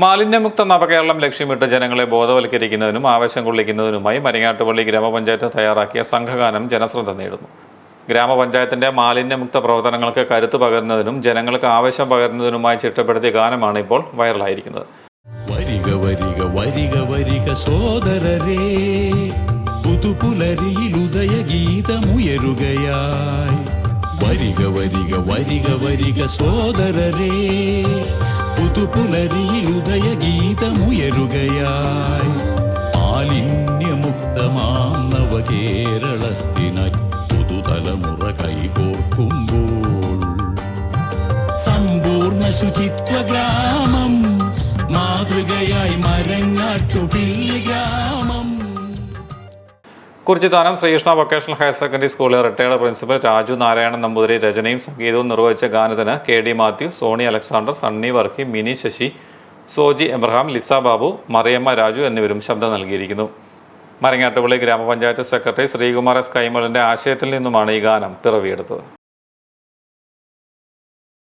മാലിന്യമുക്ത നവകേരളം ലക്ഷ്യമിട്ട് ജനങ്ങളെ ബോധവൽക്കരിക്കുന്നതിനും ആവേശം കൊള്ളിക്കുന്നതിനുമായി മരിങ്ങാട്ടുപള്ളി ഗ്രാമപഞ്ചായത്ത് തയ്യാറാക്കിയ സംഘഗാനം ജനശ്രദ്ധ നേടുന്നു. ഗ്രാമപഞ്ചായത്തിന്റെ മാലിന്യമുക്ത പ്രവർത്തനങ്ങൾക്ക് കരുത്തു പകരുന്നതിനും ജനങ്ങൾക്ക് ആവേശം പകരുന്നതിനുമായി ചിട്ടപ്പെടുത്തിയ ഗാനമാണ് ഇപ്പോൾ വൈറലായിരിക്കുന്നത്. വരിക വരിക വരിക വരിക സോദരരേ പുതുപുലരിയിൽ ഉദയഗീതമുയരുകയായി വരിക വരിക വരിക വരിക സോദരരേ പുതുപുലരിയിൽ ഉദയ ഗീതമുയരുകയായി മാലിന്യമുക്തമാം നവകേരളത്തിനായി പുതുതലമുറ കൈകോർക്കുമ്പോൾ. സമ്പൂർണ ശുചിത്വ ഗ്രാമം മാതൃകയായി മരങ്ങാട്ടുപിള്ളി ഗ്രാമം Kurichithanam Sreekrishna vocational higher secondary സ്കൂളിലെ റിട്ടയർഡ് പ്രിൻസിപ്പൽ രാജു നാരായണൻ നമ്പൂതിരി രചനയും സംഗീതവും നിർവഹിച്ച ഗാനത്തിന് K D Mathew Sony Alexander Sunny Varkey Mini Sasi Soji Abraham Liza Babu Mariamma Raju എന്നിവരും ശബ്ദം നൽകിയിരിക്കുന്നു. മരങ്ങാട്ടുപള്ളി ഗ്രാമപഞ്ചായത്ത് സെക്രട്ടറി ശ്രീകുമാർ എസ് കൈമളിന്റെ ആശയത്തിൽ നിന്നുമാണ് ഈ ഗാനം പിറവിയെടുത്തത്.